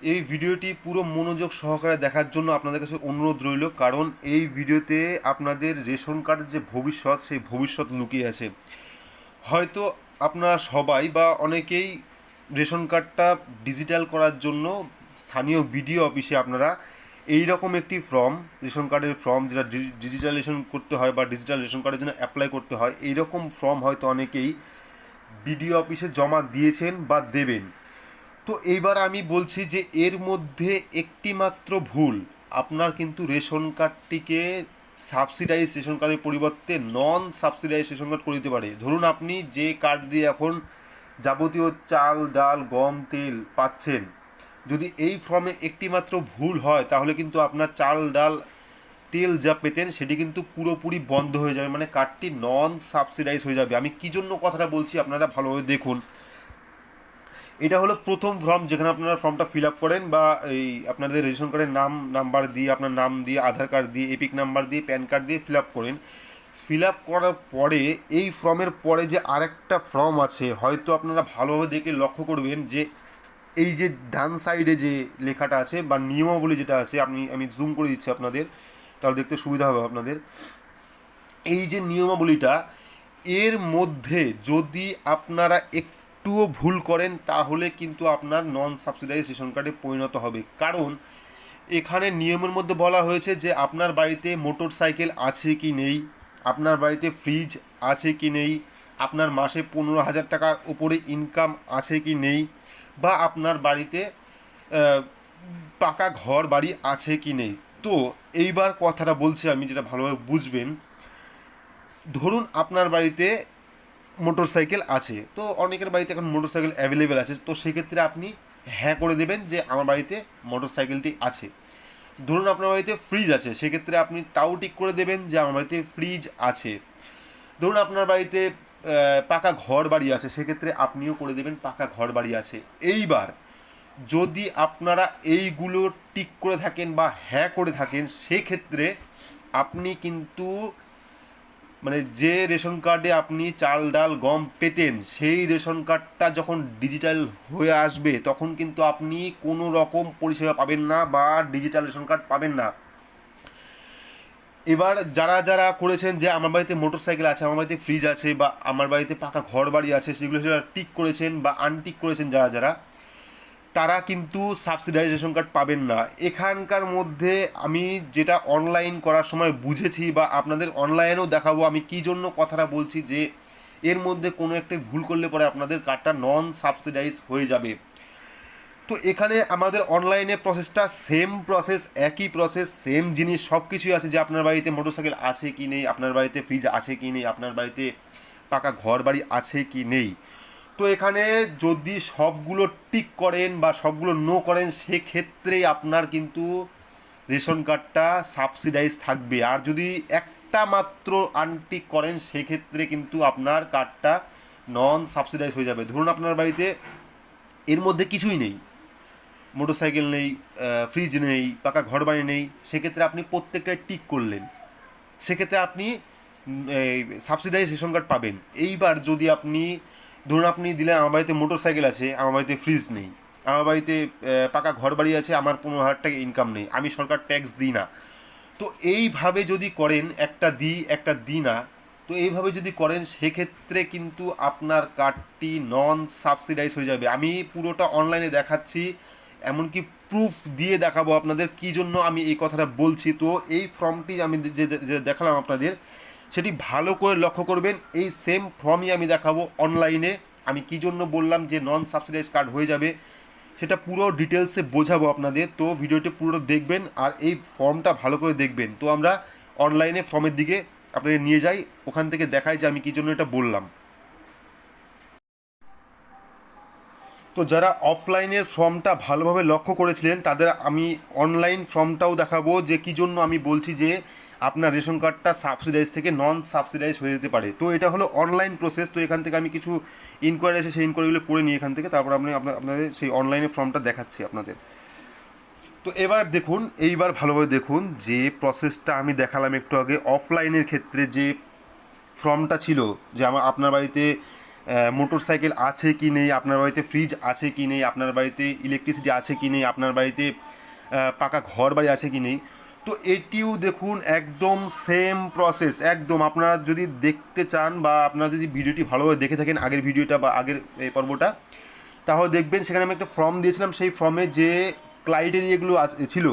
এই ভিডিওটি পুরো মনোযোগ সহকারে দেখার জন্য আপনাদের কাছে অনুরোধ রইল, কারণ এই ভিডিওতে আপনাদের রেশন কার্ডের যে ভবিষ্যৎ, সেই ভবিষ্যৎ লুকিয়ে আছে। হয়তো আপনারা সবাই বা অনেকেই রেশন কার্ডটা ডিজিটাল করার জন্য স্থানীয় বিডিও অফিসে আপনারা এই রকম একটি ফর্ম, রেশন কার্ডের ফর্ম যেটা ডিজিটালাইজেশন করতে হয় বা ডিজিটাল রেশন কার্ডের জন্য অ্যাপ্লাই করতে হয় এই রকম ফর্ম হয়তো অনেকেই বিডিও অফিসে জমা দিয়েছেন বা দেবেন। তো এইবার আমি বলছি যে এর মধ্যে একটি মাত্র ভুল। আপনার কিন্তু রেশন কার্ডটিকে সাবসিডাইজ রেশন কার্ডের পরিবর্তে নন সাবসিডাইজ রেশন কার্ড করে দিতে পারে। ধরুন আপনি যে কার্ড দিয়ে এখন যাবতীয় চাল, ডাল, গম, তেল পাচ্ছেন। যদি এই ফর্মে একটি মাত্র ভুল হয়, তাহলে কিন্তু আপনার চাল, ডাল, তেল যা পেতেন সেটি কিন্তু পুরোপুরি বন্ধ হয়ে যাবে। মানে কার্ডটি নন সাবসিডাইজ হয়ে যাবে। আমি কী জন্য কথাটা বলছি আপনারা ভালোভাবে দেখুন। এটা হলো প্রথম ফর্ম যেখানে আপনারা ফর্মটা ফিল আপ করেন বা এই আপনাদের রেশন কার্ডের নাম নাম্বার দিয়ে, আপনার নাম দিয়ে, আধার কার্ড দিয়ে এপিক নাম্বার দিয়ে প্যান কার্ড দিয়ে ফিল আপ করেন। ফিল আপ করার পরে এই ফর্মের পরে যে আরেকটা ফর্ম আছে, হয়তো আপনারা ভালোভাবে দেখে লক্ষ্য করবেন যে এই যে ডান সাইডে যে লেখাটা আছে বা নিয়মাবলী যেটা আছে, আপনি, আমি জুম করে দিচ্ছি আপনাদের, তাহলে দেখতে সুবিধা হবে আপনাদের। এই যে নিয়মাবলীটা, এর মধ্যে যদি আপনারা একটুও ভুল করেন, তাহলে কিন্তু আপনার নন সাবসিডাইজ রেশন কার্ডে পরিণত হবে। কারণ, এখানে নিয়মের মধ্যে বলা হয়েছে যে আপনার বাড়িতে মোটর সাইকেল আছে কি নেই, আপনার বাড়িতে ফ্রিজ আছে কি নেই, আপনার মাসে পনেরো হাজার টাকার ওপরে ইনকাম আছে কি নেই, বা আপনার বাড়িতে পাকা ঘর বাড়ি আছে কি নেই। তো, এইবার কথাটা বলছি আমি, যেটা ভালোভাবে বুঝবেন। ধরুন আপনার বাড়িতে মোটর সাইকেল আছে। তো অনেকের বাড়িতে এখন মোটর সাইকেল অ্যাভেলেবেল আছে। তো সেক্ষেত্রে আপনি হ্যাঁ করে দেবেন যে আমার বাড়িতে মোটর সাইকেলটি আছে। ধরুন আপনার বাড়িতে ফ্রিজ আছে। সেক্ষেত্রে আপনি তাও ঠিক করে দেবেন যে আমার বাড়িতে ফ্রিজ আছে। ধরুন আপনার বাড়িতে পাকা ঘর বাড়ি আছে। সেক্ষেত্রে আপনিও করে দেবেন পাকা ঘর বাড়ি আছে। এইবার যদি আপনারা এইগুলো টিক করে থাকেন বা হ্যাঁ করে থাকেন, সেক্ষেত্রে আপনি কিন্তু মানে যে রেশন কার্ডে আপনি চাল, ডাল, গম পেতেন, সেই রেশন কার্ডটা যখন ডিজিটাল হয়ে আসবে, তখন কিন্তু আপনি কোনো রকম পরিষেবা পাবেন না বা ডিজিটাল রেশন কার্ড পাবেন না। এবার যারা যারা করেছেন যে আমার বাড়িতে মোটর সাইকেল আছে, আমার বাড়িতে ফ্রিজ আছে বা আমার বাড়িতে পাকা ঘর বাড়ি আছে, সেগুলো টিক করেছেন বা আনটিক করেছেন যারা যারা তারা কিন্তু সাবসিডাইজ রেশন কার্ড পাবেন না। এখানকার মধ্যে আমি যেটা অনলাইন করার সময় বুঝেছি বা আপনাদের অনলাইনেও দেখাবো, আমি কী জন্য কথাটা বলছি যে, এর মধ্যে কোনো একটা ভুল করলে পরে আপনাদের কার্ডটা নন সাবসিডাইজ হয়ে যাবে। তো এখানে আমাদের অনলাইনে প্রসেসটা সেম প্রসেস একই প্রসেস সেম জিনিস সব কিছুই আছে যে, আপনার বাড়িতে মোটরসাইকেল আছে কি নেই, আপনার বাড়িতে ফ্রিজ আছে কি নেই, আপনার বাড়িতে পাকা ঘর বাড়ি আছে কি নেই। তো এখানে যদি সবগুলো টিক করেন বা সবগুলো নো করেন সেক্ষেত্রেই আপনার কিন্তু রেশন কার্ডটা সাবসিডাইজ থাকবে। আর যদি একটা মাত্র আনটিক করেন, সেক্ষেত্রে কিন্তু আপনার কার্ডটা নন সাবসিডাইজ হয়ে যাবে। ধরুন আপনার বাড়িতে এর মধ্যে কিছুই নেই। মোটরসাইকেল নেই ফ্রিজ নেই, পাকা ঘর বাড়ি নেই, সেক্ষেত্রে আপনি প্রত্যেকটায় টিক করলেন। সেক্ষেত্রে আপনি সাবসিডাইজ রেশন কার্ড পাবেন। এইবার যদি আপনি ধরুন আপনি দিলেন, আমার বাড়িতে মোটর সাইকেল আছে, আমার বাড়িতে ফ্রিজ নেই, আমার বাড়িতে পাকা ঘর বাড়ি আছে, আমার পনেরো হাজার টাকা ইনকাম নেই, আমি সরকার ট্যাক্স দিই না। তো এইভাবে যদি করেন, একটা দিই একটা দিই না, তো এইভাবে যদি করেন, সেক্ষেত্রে কিন্তু আপনার কার্ডটি নন সাবসিডাইজ হয়ে যাবে। আমি পুরোটা অনলাইনে দেখাচ্ছি, এমনকি প্রুফ দিয়ে দেখাবো আপনাদের কী জন্য আমি এই কথাটা বলছি। তো এই ফর্মটি আমি যে যে দেখালাম আপনাদের সেটি ভালো করে লক্ষ্য করবেন। এই সেম ফর্মই আমি দেখাবো অনলাইনে আমি কী জন্য বললাম যে নন সাবসিডাইজ কার্ড হয়ে যাবে, সেটা পুরো ডিটেলসে বোঝাবো আপনাদের। তো ভিডিওটি পুরো দেখবেন আর এই ফর্মটা ভালো করে দেখবেন। তো আমরা অনলাইনে ফর্মের দিকে আপনাদের নিয়ে যাই। ওখান থেকে দেখাই যে আমি কী জন্য এটা বললাম। তো যারা অফলাইনের ফর্মটা ভালোভাবে লক্ষ্য করেছিলেন, তাদের আমি অনলাইন ফর্মটাও দেখাবো যে কী জন্য আমি বলছি যে আপনার রেশন কার্ডটা সাবসিডাইজ থেকে নন সাবসিডাইজ হয়ে যেতে পারে। তো এটা হলো অনলাইন প্রসেস তো এখান থেকে আমি কিছু ইনকোয়ারি আছে, সেই ইনকোয়ারিগুলো করে নিই এখান থেকে। তারপর আপনি, আপনাদের সেই অনলাইনে ফর্মটা দেখাচ্ছি আপনাদের। তো এবার দেখুন, এইবার ভালোভাবে দেখুন যে প্রসেসটা আমি দেখালাম একটু আগে। অফলাইনের ক্ষেত্রে যে ফর্মটা ছিল, যে আমার, আপনার বাড়িতে মোটর সাইকেল আছে কি নেই, আপনার বাড়িতে ফ্রিজ আছে কি নেই, আপনার বাড়িতে ইলেকট্রিসিটি আছে কি নেই, আপনার বাড়িতে পাকা ঘর বাড়ি আছে কি নেই তো এটিও দেখুন একদম সেম প্রসেস একদম। আপনারা যদি দেখতে চান বা আপনারা যদি ভিডিওটি ভালোভাবে দেখে থাকেন আগের ভিডিওটা বা আগের এই পর্বটা, তাহলে দেখবেন সেখানে আমি একটা ফর্ম দিয়েছিলাম। সেই ফর্মে যে ক্রাইটেরিয়াগুলো ছিল,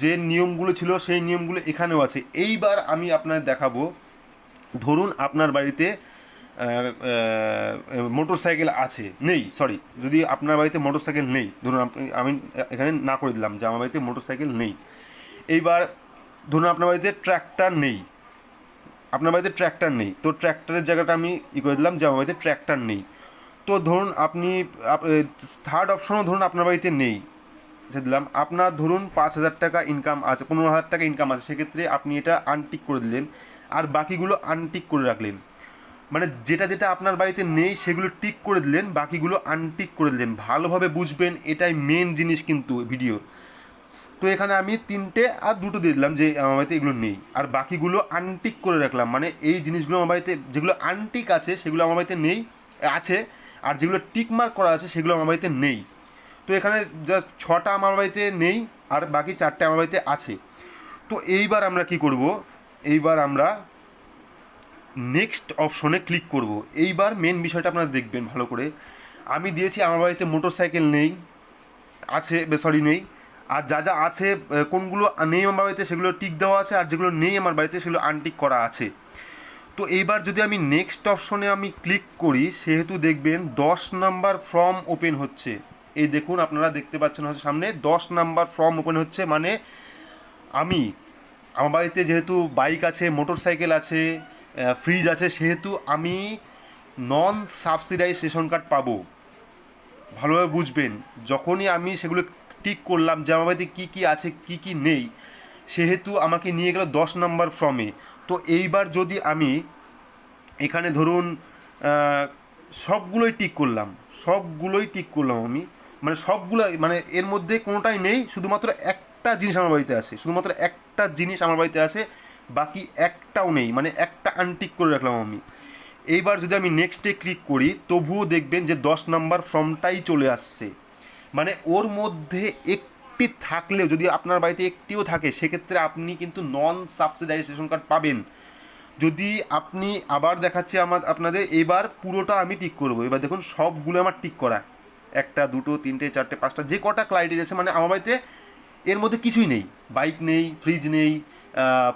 যে নিয়মগুলো ছিল, সেই নিয়মগুলো এখানেও আছে। এইবার আমি আপনার দেখাবো। ধরুন আপনার বাড়িতে মোটর সাইকেল আছে, নেই সরি যদি আপনার বাড়িতে মোটর সাইকেল নেই, ধরুন আমি এখানে না করে দিলাম যে আমার বাড়িতে মোটর সাইকেল নেই। এইবার ধরুন আপনার বাড়িতে ট্র্যাক্টর নেই। আপনার বাড়িতে ট্র্যাক্টর নেই। তো ট্র্যাক্টরের জায়গাটা আমি ই করে দিলাম যে আমার বাড়িতে ট্র্যাক্টর নেই। তো ধরুন আপনি থার্ড অপশনও ধরুন আপনার বাড়িতে নেই। যে দিলাম, আপনার ধরুন পাঁচ হাজার টাকা ইনকাম আছে, পনেরো হাজার টাকা ইনকাম আছে, সেক্ষেত্রে আপনি এটা আনটিক করে দিলেন আর বাকিগুলো আনটিক করে রাখলেন। মানে যেটা যেটা আপনার বাড়িতে নেই, সেগুলো টিক করে দিলেন, বাকিগুলো আনটিক করে দিলেন। ভালোভাবে বুঝবেন, এটাই মেন জিনিস কিন্তু ভিডিও তো এখানে আমি তিনটে আর দুটো দিয়ে দিলাম যে আমার বাড়িতে এগুলো নেই। আর বাকিগুলো আনটিক করে রাখলাম। মানে এই জিনিসগুলো আমার বাড়িতে যেগুলো আনটিক আছে, সেগুলো আমার বাড়িতে নেই, আছে। আর যেগুলো টিকমার্ক করা আছে, সেগুলো আমার বাড়িতে নেই। তো এখানে জাস্ট ছটা আমার বাড়িতে নেই, আর বাকি চারটে আমার বাড়িতে আছে। তো এইবার আমরা কি করব? এইবার আমরা নেক্সট অপশনে ক্লিক করব। এইবার মেন বিষয়টা আপনারা দেখবেন ভালো করে। আমি দিয়েছি, আমার বাড়িতে মোটর সাইকেল নেই, আছে সরি নেই। আর যা যা আছে কোনগুলো নেই আমার বাড়িতে সেগুলো টিক দেওয়া আছে, আর যেগুলো নেই আমার বাড়িতে সেগুলো আনটিক করা আছে। তো এইবার যদি আমি নেক্সট অপশনে আমি ক্লিক করি, সেহেতু দেখবেন দশ নাম্বার ফর্ম ওপেন হচ্ছে। এই দেখুন, আপনারা দেখতে পাচ্ছেন হয়তো সামনে, দশ নাম্বার ফর্ম ওপেন হচ্ছে মানে আমি, আমার বাড়িতে যেহেতু বাইক আছে মোটর সাইকেল আছে ফ্রিজ আছে, সেহেতু আমি নন সাবসিডাইজ রেশন কার্ড পাবো। ভালোভাবে বুঝবেন, যখনই আমি সেগুলো টিক করলাম যে আমার বাড়িতে কী কী আছে, কী কী নেই, সেহেতু আমাকে নিয়ে গেল দশ নম্বর ফর্মে তো এইবার যদি আমি এখানে ধরুন সবগুলোই টিক করলাম, সবগুলোই টিক করলাম আমি। মানে সবগুলো মানে এর মধ্যে কোনোটাই নেই, শুধুমাত্র একটা জিনিস আমার বাড়িতে আছে, শুধুমাত্র একটা জিনিস আমার বাড়িতে আছে, বাকি একটাও নেই মানে একটা আনটিক করে রাখলাম আমি। এইবার যদি আমি নেক্সটে ক্লিক করি, তবুও দেখবেন যে দশ নাম্বার ফর্মটাই চলে আসছে। মানে ওর মধ্যে একটি থাকলেও, যদি আপনার বাড়িতে একটিও থাকে, সেক্ষেত্রে আপনি কিন্তু নন সাবসিডাইজ রেশন কার্ড পাবেন। যদি আপনি আবার দেখাচ্ছি আমার আপনাদের, এবার পুরোটা আমি টিক করব। এবার দেখুন, সবগুলো আমার টিক করা। একটা, দুটো, তিনটে, চারটে, পাঁচটা, যে কটা ক্লাইটেজ আছে মানে আমার বাড়িতে এর মধ্যে কিছুই নেই। বাইক নেই ফ্রিজ নেই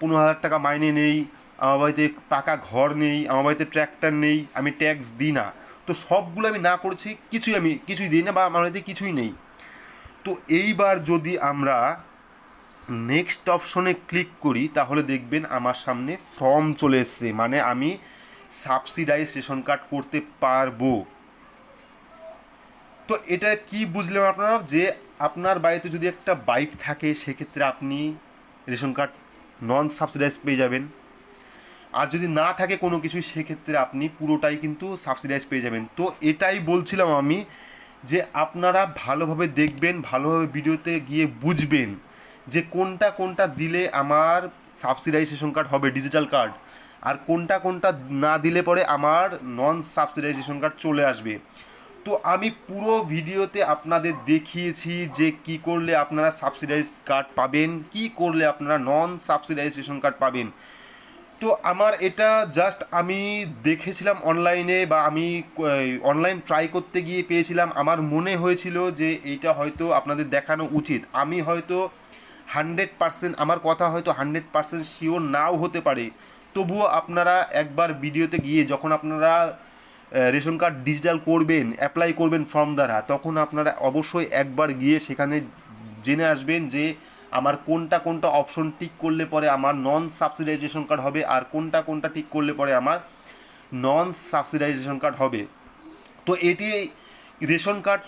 পনেরো হাজার টাকা মাইনে নেই, আমার বাড়িতে পাকা ঘর নেই, আমার বাড়িতে ট্র্যাক্টর নেই, আমি ট্যাক্স দিই না। তো সবগুলো আমি না করেছি, কিছুই আমি, কিছুই দিই না বা আমার বাড়িতে কিছুই নেই। তো এইবার যদি আমরা নেক্সট অপশনে ক্লিক করি, তাহলে দেখবেন আমার সামনে ফর্ম চলে এসছে মানে আমি সাবসিডাইজ রেশন কার্ড করতে পারব। তো এটা কি বুঝলেন আপনারা? যে আপনার বাড়িতে যদি একটা বাইক থাকে, সেক্ষেত্রে আপনি রেশন কার্ড নন সাবসিডাইজ পেয়ে যাবেন। আর যদি না থাকে কোনো কিছু সেক্ষেত্রে আপনি পুরোটাই কিন্তু সাবসিডাইজ পেয়ে যাবেন। তো এটাই বলছিলাম আমি যে আপনারা ভালোভাবে দেখবেন, ভালোভাবে ভিডিওতে গিয়ে বুঝবেন যে কোনটা কোনটা দিলে আমার সাবসিডাইজেশন কার্ড হবে ডিজিটাল কার্ড আর কোনটা কোনটা না দিলে পরে আমার নন সাবসিডাইজেশন কার্ড চলে আসবে। তো আমি পুরো ভিডিওতে আপনাদের দেখিয়েছি যে কি করলে আপনারা সাবসিডাইজ কার্ড পাবেন, কি করলে আপনারা নন সাবসিডাইজেশন কার্ড পাবেন। তো আমার এটা জাস্ট আমি দেখেছিলাম অনলাইনে বা আমি অনলাইন ট্রাই করতে গিয়ে পেয়েছিলাম। আমার মনে হয়েছিল যে এইটা হয়তো আপনাদের দেখানো উচিত। আমি হয়তো হান্ড্রেড পার্সেন্ট আমার কথা হয়তো হান্ড্রেড পার্সেন্ট শিওর নাও হতে পারে। তবুও আপনারা একবার ভিডিওতে গিয়ে যখন আপনারা রেশন কার্ড ডিজিটাল করবেন অ্যাপ্লাই করবেন ফর্ম দ্বারা, তখন আপনারা অবশ্যই একবার গিয়ে সেখানে জেনে আসবেন যে আমার কোনটা কোনটা অপশন টিক করলে পরে আমার নন সাবসিডাইজেশন কার্ড হবে আর কোনটা কোনটা টিক করলে পরে আমার নন সাবসিডাইজেশন কার্ড হবে। তো এটি রেশন কার্ড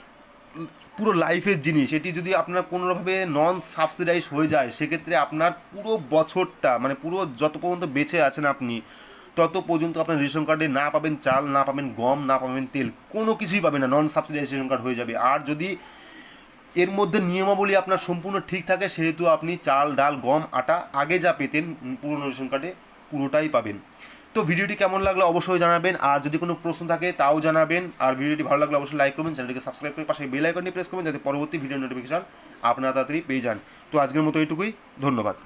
পুরো লাইফের জিনিস। এটি যদি আপনার কোনোভাবে নন সাবসিডাইজ হয়ে যায়, সেক্ষেত্রে আপনার পুরো বছরটা মানে পুরো যত পর্যন্ত বেঁচে আছেন আপনি, তত পর্যন্ত আপনার রেশন কার্ডে না পাবেন চাল, না পাবেন গম, না পাবেন তেল, কোনো কিছুই পাবেন না নন সাবসিডাইজ রেশন কার্ড হয়ে যাবে। আর যদি এর মধ্যে নিয়মাবলী আপনার সম্পূর্ণ ঠিক থাকে, সেহেতু আপনি চাল, ডাল, গম, আটা আগে যা পেতেন পুরনো রেশন কার্ডে পুরোটাই পাবেন। তো ভিডিওটি কেমন লাগল অবশ্যই জানাবেন, আর যদি কোনো প্রশ্ন থাকে তাও জানাবেন, আর ভিডিওটি ভালো লাগলে অবশ্যই লাইক করবেন, চ্যানেলটিকে সাবস্ক্রাইব করে পাশে বেল আইকনটি প্রেস করবেন, যাতে পরবর্তী ভিডিও নোটিফিকেশন আপনারা তাড়াতাড়ি পেয়ে যান। তো আজকের মতো এইটুকুই, ধন্যবাদ।